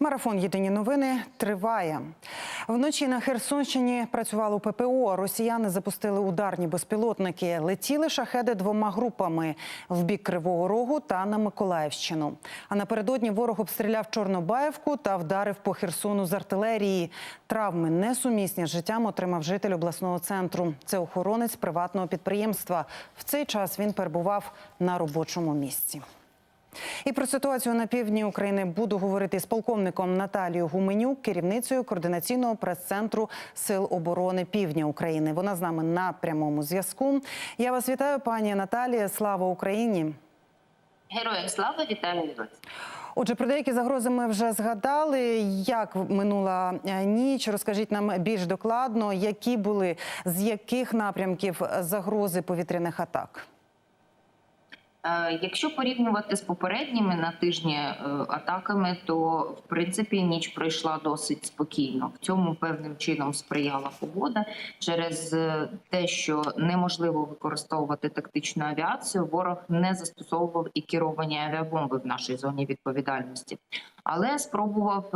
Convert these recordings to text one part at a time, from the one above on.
Марафон Єдині новини триває. Вночі на Херсонщині працювало ППО. Росіяни запустили ударні безпілотники. Летіли шахеди двома групами в бік Кривого Рогу та на Миколаївщину. А напередодні ворог обстріляв Чорнобаївку та вдарив по Херсону з артилерії. Травми несумісні з життям отримав житель обласного центру. Це охоронець приватного підприємства. В цей час він перебував на робочому місці. І про ситуацію на півдні України буду говорити з полковником Наталією Гуменюк, керівницею координаційного прес-центру Сил оборони Півдня України. Вона з нами на прямому зв'язку. Я вас вітаю, пані Наталія. Слава Україні! Героям слава вітаю вас. Отже, про деякі загрози ми вже згадали. Як минула е, ніч? Розкажіть нам більш докладно, які були з яких напрямків загрози повітряних атак. Е, Якщо порівнювати з попередніми на тижні е, атаками, то в принципі ніч пройшла досить спокійно. В цьому певним чином сприяла погода через е, те, що неможливо використовувати тактичну авіацію. Ворог не застосовував і керовані авіабомби в нашій зоні відповідальності, але спробував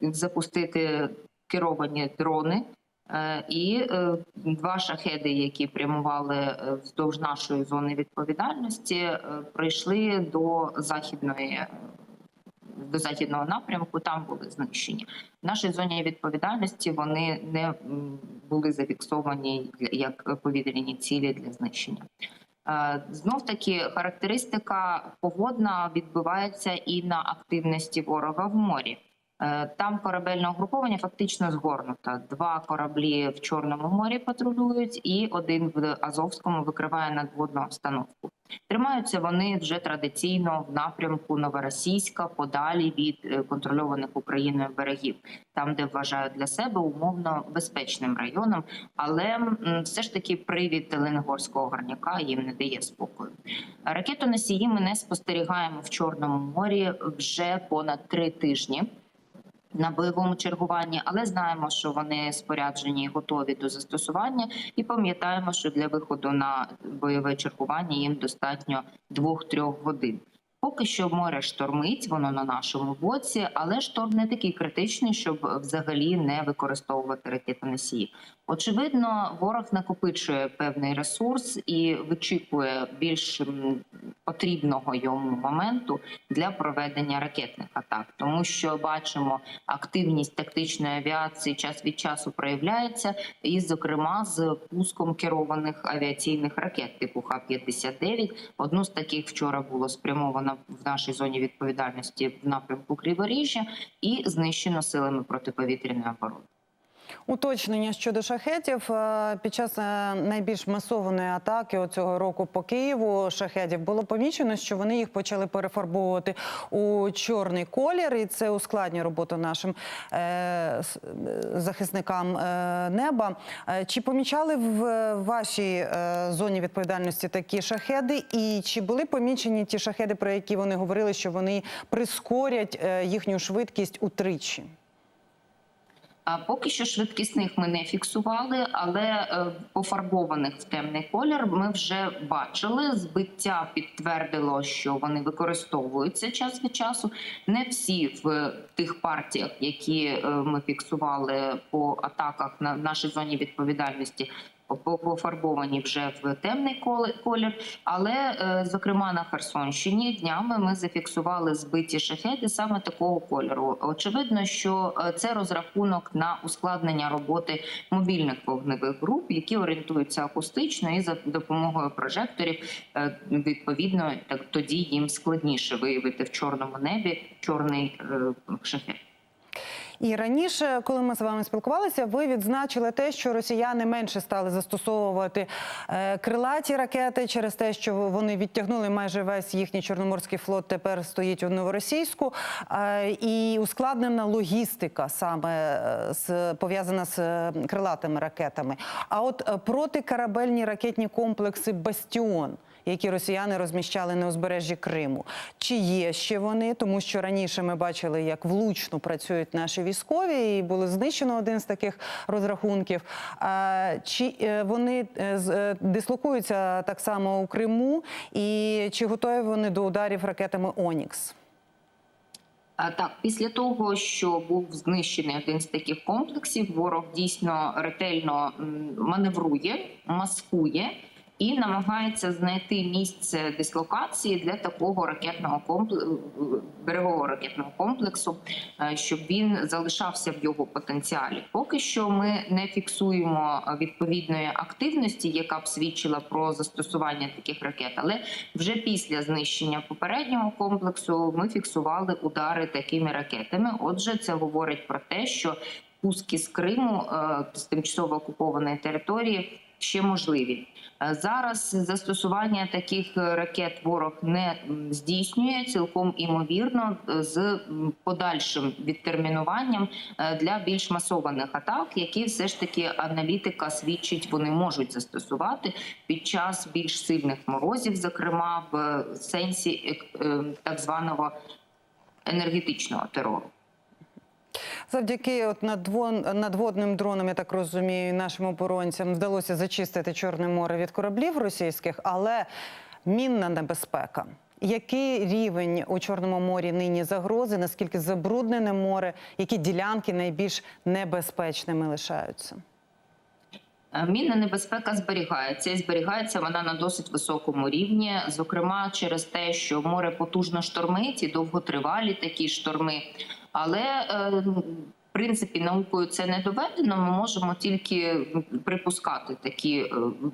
запустити керовані дрони. Е, І е, два шахеди, які прямували е, вздовж нашої зони відповідальності, прийшли до західної до західного напрямку. Там були знищені в нашій зоні відповідальності. Вони не були зафіксовані як повітряні цілі для знищення. Знов таки характеристика погодна відбувається і на активності ворога в морі. Е, Там корабельне угруповання фактично згорнуто. Два кораблі в Чорному морі патрулюють, і один в Азовському викриває надводну обстановку. Тримаються вони вже традиційно в напрямку Новоросійська, подалі від е, контрольованих Україною берегів, там де вважають для себе умовно безпечним районом. Але все ж таки привід Ленгорського горняка їм не дає спокою. Ракетоносії ми не спостерігаємо в Чорному морі вже понад три тижні на бойовому чергуванні, але знаємо, що вони споряджені і готові до застосування, і пам'ятаємо, що для виходу на бойове чергування їм достатньо 2-3 годин. Поки що море штормить, воно на нашому боці, але шторм не такий критичний, щоб взагалі не використовувати ракетоносії. Очевидно, ворог накопичує певний ресурс і вичікує більш потрібного йому моменту для проведення ракетних атак, тому що бачимо активність тактичної авіації час від часу проявляється, і, зокрема, з пуском керованих авіаційних ракет типу Х-59. Одну з таких вчора було спрямовано в нашій зоні відповідальності в напрямку Криворіжжя і знищено силами протиповітряної оборони. Уточнення щодо шахетів Е, під час е, найбільш масованої атаки цього року по Києву шахедів було помічено, що вони їх почали перефарбовувати у чорний колір, і це ускладнює роботу нашим е, захисникам неба. Чи помічали в вашій зоні відповідальності такі шахеди? І чи були помічені ті шахеди, про які вони говорили, що вони прискорять їхню швидкість утричі? Поки що швидкісних ми не фіксували, але е, пофарбованих в темний колір ми вже бачили. Збиття підтвердило, що вони використовуються час від часу. Не всі в тих партіях, які е, ми фіксували по атаках на нашій зоні відповідальності. По- Пофарбовані вже в темний колір, але е, зокрема на Херсонщині днями ми зафіксували збиті шахеди саме такого кольору. Очевидно, що е, це розрахунок на ускладнення роботи мобільних вогневих груп, які орієнтуються акустично, і за допомогою прожекторів е, відповідно так тоді їм складніше виявити в чорному небі чорний шахет. І раніше, коли ми з вами спілкувалися, ви відзначили те, що росіяни менше стали застосовувати е, крилаті ракети через те, що вони відтягнули майже весь їхній чорноморський флот. Тепер стоїть у новоросійську, і ускладнена логістика саме е, з пов'язана з е, крилатими ракетами. А от протикорабельні ракетні комплекси Бастіон які росіяни розміщали на узбережжі Криму. Чи є ще вони? Тому що раніше ми бачили, як влучно працюють наші військові, і було знищено один з таких розрахунків. А, Чи е, вони е, е, дислокуються так само у Криму, і чи готові вони до ударів ракетами Онікс? Так, після того, що був знищений один з таких комплексів, ворог дійсно ретельно маневрує, маскує і намагається знайти місце дислокації для такого ракетного комплексу, берегового ракетного комплексу, е, щоб він залишався в його потенціалі. Поки що ми не фіксуємо відповідної активності, яка б свідчила про застосування таких ракет. Але вже після знищення попереднього комплексу ми фіксували удари такими ракетами. Отже, це говорить про те, що пуски з Криму е, з тимчасово окупованої території ще можливі. Е, Зараз застосування таких е, ракет ворог не здійснює цілком імовірно е, з подальшим відтермінуванням для більш масованих атак, які все ж таки аналітика свідчить, вони можуть застосувати під час більш сильних морозів, зокрема в сенсі е, так званого енергетичного терору. Завдяки от надводним дронам, я так розумію, нашим оборонцям вдалося зачистити Чорне море від кораблів російських, але мінна небезпека. Який рівень у Чорному морі нині загрози? Наскільки забруднене море? Які ділянки найбільш небезпечними лишаються? Е, Мінна небезпека зберігається і зберігається вона на досить високому рівні, зокрема через те, що море потужно штормить і довготривалі такі шторми. Але е, в принципі наукою це не доведено. Ми можемо тільки припускати такі е,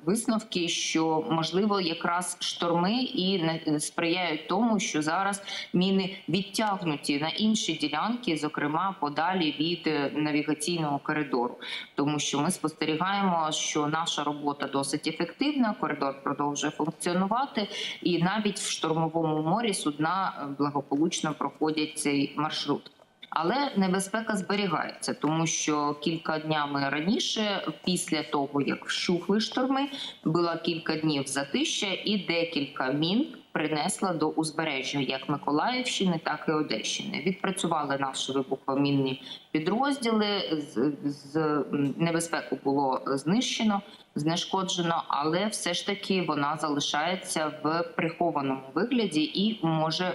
висновки, що можливо якраз шторми і не- сприяють тому, що зараз міни відтягнуті на інші ділянки, зокрема подалі від е, навігаційного коридору тому що ми спостерігаємо, що наша робота досить ефективна. Коридор продовжує функціонувати, і навіть в штормовому морі судна е, благополучно проходять цей маршрут. Але небезпека зберігається, тому що кілька днями раніше, після того як вщухли шторми, було кілька днів затища, і декілька мін принесла до узбережжя як Миколаївщини, так і Одещини. Відпрацювали наші вибухомінні підрозділи. З, з небезпеку було знищено, знешкоджено, але все ж таки вона залишається в прихованому вигляді і може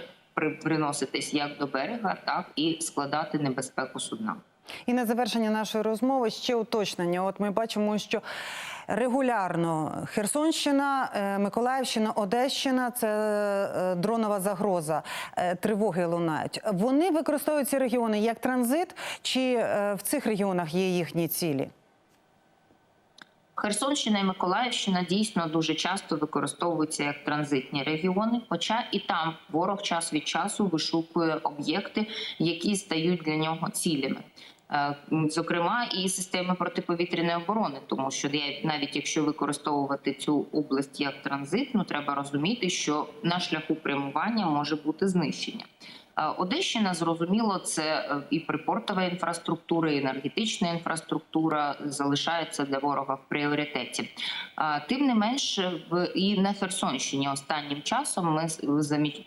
приноситись як до берега, так і складати небезпеку судна. І на завершення нашої розмови ще уточнення. От ми бачимо, що регулярно Херсонщина, е, Миколаївщина, Одещина це е, дронова загроза, е, тривоги лунають. Вони використовують ці регіони як транзит, чи в цих регіонах є їхні цілі? Херсонщина і Миколаївщина дійсно дуже часто використовуються як транзитні регіони. Хоча і там ворог час від часу вишукує об'єкти, які стають для нього цілями. Е, Зокрема, і системи протиповітряної оборони, тому що навіть якщо використовувати цю область як транзитну, треба розуміти, що на шляху прямування може бути знищення. Е, Одещина, зрозуміло, це е, і припортова інфраструктура, і енергетична інфраструктура залишається для ворога в пріоритеті. Тим не менш, в і на Херсонщині останнім часом ми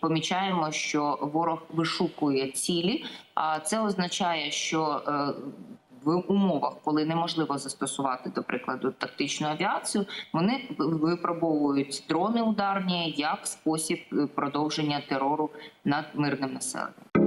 помічаємо, що ворог вишукує цілі. А це означає, що е, в умовах, коли неможливо застосувати, до прикладу, тактичну авіацію, вони випробовують дрони ударні як спосіб е, продовження терору над мирним населенням.